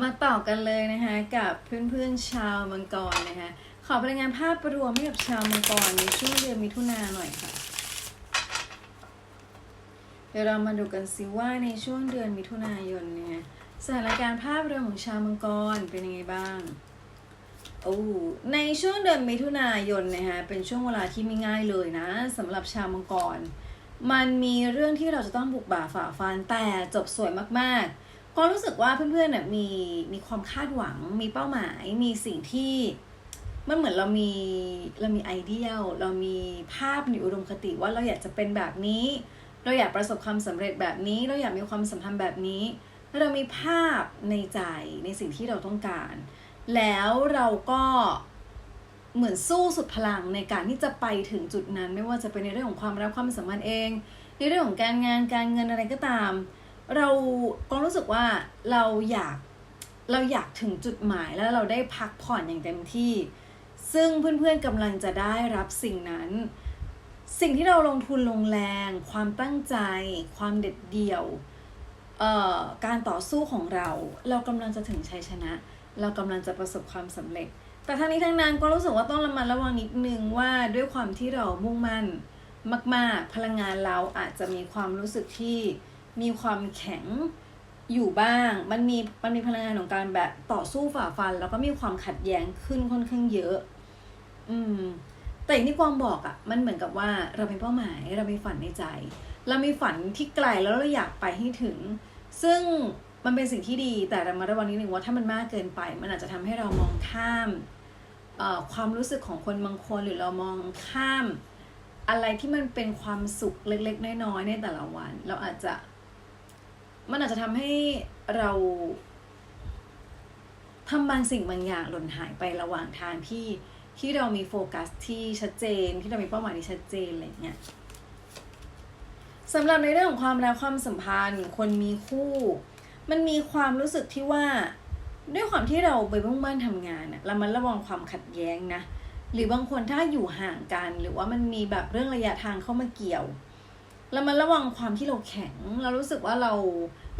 มาต่อกันเลยนะคะกับเพื่อนๆชาวมังกรนะคะขอพลังงานภาพรวมให้กับชาวมังกรในช่วงเดือนมิถุนาหน่อยค่ะ เดี๋ยวเรามาดูกันสิว่าในช่วงเดือนมิถุนายนเนี่ยสถานการณ์ภาพรวมของชาวมังกรเป็นยังไงบ้างโอ้ในช่วงเดือนมิถุนายนนะคะเป็นช่วงเวลาที่ไม่ง่ายเลยนะสำหรับชาวมังกร มันมีเรื่องที่เราจะต้องบุกบ่าฝ่าฟันแต่จบสวยมากๆ ก็รู้สึกว่าเพื่อนๆเนี่ยมีมีความคาดหวัง มีเป้าหมาย มีสิ่งที่มันเหมือนเรามีเรามีไอเดียลเรามีภาพในอุดมคติว่าเราอยากจะเป็นแบบนี้ เราอยากประสบความสำเร็จแบบนี้ เราอยากมีความสัมพันธ์แบบนี้เรามีภาพในใจในสิ่งที่เราต้องการ แล้วเราก็เหมือนสู้สุดพลังในการที่จะไปถึงจุดนั้น ไม่ว่าจะเป็นในเรื่องของความรักความสัมพันธ์เอง ในเรื่องของการงานการเงินอะไรก็ตาม เราก็รู้สึกว่าเราอยากเราอยากถึงจุดหมายแล้วเราได้พักผ่อนอย่างเต็มที่ ซึ่งเพื่อนๆกำลังจะได้รับสิ่งนั้น สิ่งที่เราลงทุนลงแรง ความตั้งใจ ความเด็ดเดี่ยวการต่อสู้ของเรา เรากำลังจะถึงชัยชนะ เรากำลังจะประสบความสำเร็จ แต่ทั้งนี้ทั้งนั้นก็รู้สึกว่าต้องระมัดระวังนิดนึงว่าด้วยความที่เรามุ่งมั่นมาก ๆ พลังงานเราอาจจะมีความรู้สึกที่ มีความแข็งอยู่บ้าง มันมีมันมีพลังงานของการแบบต่อสู้ฝ่าฟัน แล้วก็มีความขัดแย้งขึ้นค่อนข้างเยอะ อืม แต่อย่างที่กวางบอกอะ่ะ มันเหมือนกับว่าเรามีเป้าหมายเรามีฝันในใจ เรามีฝันที่ไกลแล้วเราอยากไปให้ถึง ซึ่งมันเป็นสิ่งที่ดี แต่เรามาระวังนิดนึงว่าถ้ามันมากเกินไป มันอาจจะทำให้เรามองข้ามความรู้สึกของคนบางคนหรือเรามองข้าม อะไรที่มันเป็นความสุขเล็กๆ น้อยๆในแต่ละวัน เราอาจจะ มันอาจจะทำให้เราทำบางสิ่งบางอย่างหล่นหายไประหว่างทางที่ที่เรามีโฟกัสที่ชัดเจน ที่เรามีเป้าหมายที่ชัดเจนอะไรเงี้ยสำหรับในเรื่องของความรักความสัมพันธ์ คนมีคู่ มันมีความรู้สึกที่ว่าด้วยความที่เราไปมุ่งมั่นทำงานอะเรามันระวังความขัดแย้งนะ หรือบางคนถ้าอยู่ห่างกัน หรือว่ามันมีแบบเรื่องระยะทางเข้ามาเกี่ยว เรามันระวังความที่เราแข็ง เรารู้สึกว่าเรา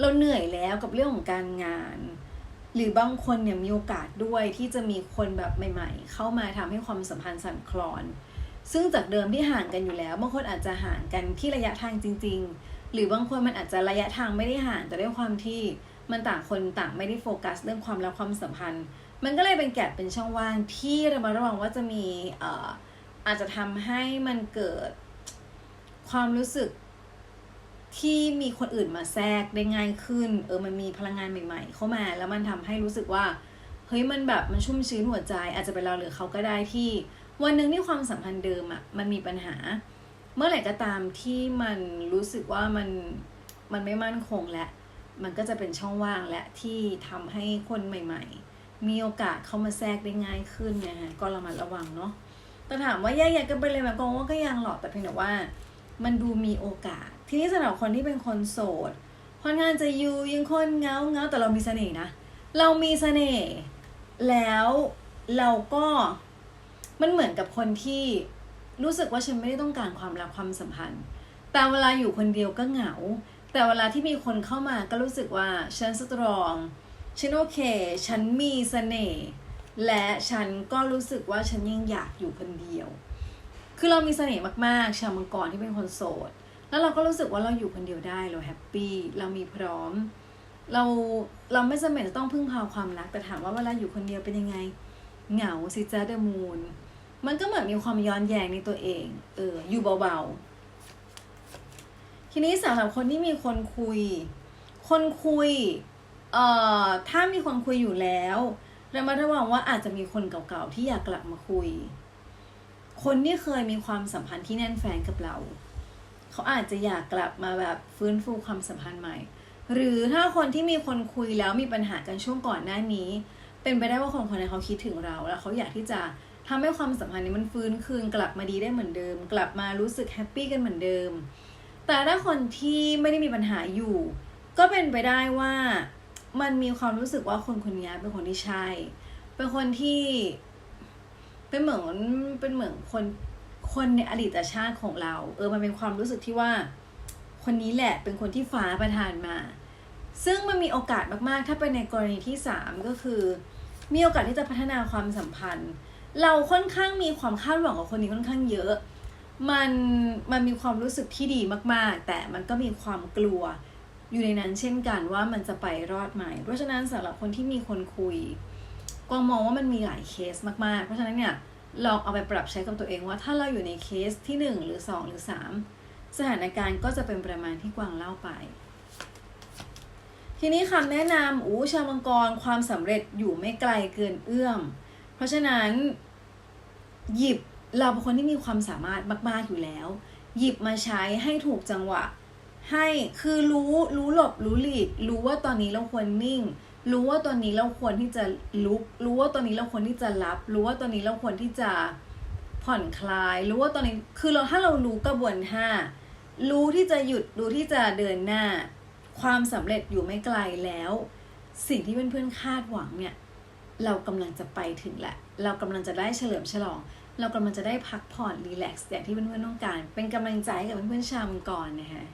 เราเหนื่อยแล้วกับเรื่องของการงาน หรือบางคนเนี่ยมีโอกาสด้วยที่จะมีคนแบบใหม่ ๆ เข้ามาทำให้ความสัมพันธ์สั่นคลอน ซึ่งจากเดิมที่ห่างกันอยู่แล้วบางคนอาจจะห่างกันที่ระยะทางจริง ๆ หรือบางคนมันอาจจะระยะทางไม่ได้ห่างแต่ด้วยความที่มันต่างคนต่างไม่ได้โฟกัส เรื่องความรักความสัมพันธ์ มันก็เลยเป็นแกลบเป็นช่องว่างที่เรามาระวังว่าจะมีเอ่ออาจจะทำให้มันเกิด ความรู้สึกที่มีคนอื่นมาแทรกได้ง่ายขึ้น เออมันมีพลังงานใหม่ ๆ เข้ามา แล้วมันทำให้รู้สึกว่า เฮ้ยมันแบบมันชุ่มชื้นหัวใจ อาจจะเป็นเราหรือเขาก็ได้ที่ วันหนึ่งที่ความสัมพันธ์เดิมอะ่ะมันมีปัญหา เมื่อไหร่ก็ตามที่มันรู้สึกว่ามันมันไม่มั่นคงและมันก็จะเป็นช่องว่างและที่ทำให้คนใหม่ ๆ มีโอกาสเข้ามาแทรกได้ง่ายขึ้นนะฮะก็ระมัดระวังเนาะแต่ถามว่าแย่ๆกันไปเลยไหมกองว่าก็ยังหรอกแต่เพียงแต่ว่า มันดูมีโอกาส ทีนี้สำหรับคนที่เป็นคนโสดค่อนข้างจะอยู่ยังคนเงาเงาแต่เรามีเสน่ห์นะ เรามีเสน่ห์แล้วเราก็มันเหมือนกับคนที่รู้สึกว่าฉันไม่ได้ต้องการความรักความสัมพันธ์ แต่เวลาอยู่คนเดียวก็เหงา แต่เวลาที่มีคนเข้ามาก็รู้สึกว่าฉันสตรอง ฉันโอเค ฉันมีเสน่ห์และฉันก็รู้สึกว่าฉันยังอยากอยู่คนเดียว คือเรามีเสน่ห์มากๆ ชาวมังกรที่เป็นคนโสด แล้วเราก็รู้สึกว่าเราอยู่คนเดียวได้เราแฮปปี้เรามีพร้อม เราเราไม่จำเป็นจะต้องพึ่งพาความรักแต่ถามว่าเวลาอยู่คนเดียวเป็นยังไง เหงาสิจ้าเดมูนมันก็เหมือนมีความย้อนแย้งในตัวเองเอออยู่เบาๆ ทีนี้สำหรับคนที่มีคนคุย คนคุยเอ่อถ้ามีคนคุยอยู่แล้วระมัดระวังว่าอาจจะมีคนเก่าๆที่อยากกลับมาคุย คนที่เคยมีความสัมพันธ์ที่แน่นแฟนกับเรา เขาอาจจะอยากกลับมาแบบฟื้นฟูความสัมพันธ์ใหม่ หรือถ้าคนที่มีคนคุยแล้วมีปัญหากันช่วงก่อนหน้านี้ เป็นไปได้ว่าคนคนนั้นเขาคิดถึงเรา แล้วเขาอยากที่จะทำให้ความสัมพันธ์นี้มันฟื้นคืนกลับมาดีได้เหมือนเดิม กลับมารู้สึกแฮปปี้กันเหมือนเดิม แต่ถ้าคนที่ไม่ได้มีปัญหาอยู่ ก็เป็นไปได้ว่ามันมีความรู้สึกว่าคนคนนี้เป็นคนที่ใช่ เป็นคนที่ เป็นเหมือนเป็นเหมือนคนคนในอดีตชาติของเรา เออมันเป็นความรู้สึกที่ว่า คนนี้แหละเป็นคนที่ฟ้าประทานมา ซึ่งมันมีโอกาสมากๆ ถ้าเป็นในกรณีที่สามก็คือ มีโอกาสที่จะพัฒนาความสัมพันธ์ เราค่อนข้างมีความคาดหวังกับคนนี้ค่อนข้างเยอะ มันมันมีความรู้สึกที่ดีมากๆ แต่มันก็มีความกลัวอยู่ในนั้นเช่นกันว่ามันจะไปรอดไหมเพราะฉะนั้นสำหรับคนที่มีคนคุย กวางมองว่ามันมีหลายเคสมากๆ เพราะฉะนั้นเนี่ยลองเอาไปปรับใช้กับตัวเองว่าถ้าเราอยู่ในเคสที่หนึ่งหรือสองหรือสามสถานการณ์ก็จะเป็นประมาณที่กวางเล่าไป ทีนี้คำแนะนำอู้ชาวมังกรความสำเร็จอยู่ไม่ไกลเกินเอื้อม เพราะฉะนั้น หยิบเราเป็นคนที่มีความสามารถมากๆอยู่แล้ว หยิบมาใช้ให้ถูกจังหวะ ให้คือรู้รู้หลบรู้หลีกรู้ว่าตอนนี้เราควรนิ่ง รู้ว่าตอนนี้เราควรที่จะลุก รู้ว่าตอนนี้เราควรที่จะรับ รู้ว่าตอนนี้เราควรที่จะผ่อนคลาย รู้ว่าตอนนี้คือเราถ้าเรารู้กระบวนท่ารู้ที่จะหยุดรู้ที่จะเดินหน้า ความสำเร็จอยู่ไม่ไกลแล้ว สิ่งที่เพื่อนๆคาดหวังเนี่ย เรากำลังจะไปถึงแหละ เรากำลังจะได้เฉลิมฉลอง เรากำลังจะได้พักผ่อนรีแลกซ์อย่างที่เพื่อนๆต้องการ เป็นกำลังใจให้กับเพื่อนๆชาวมังกรนะคะ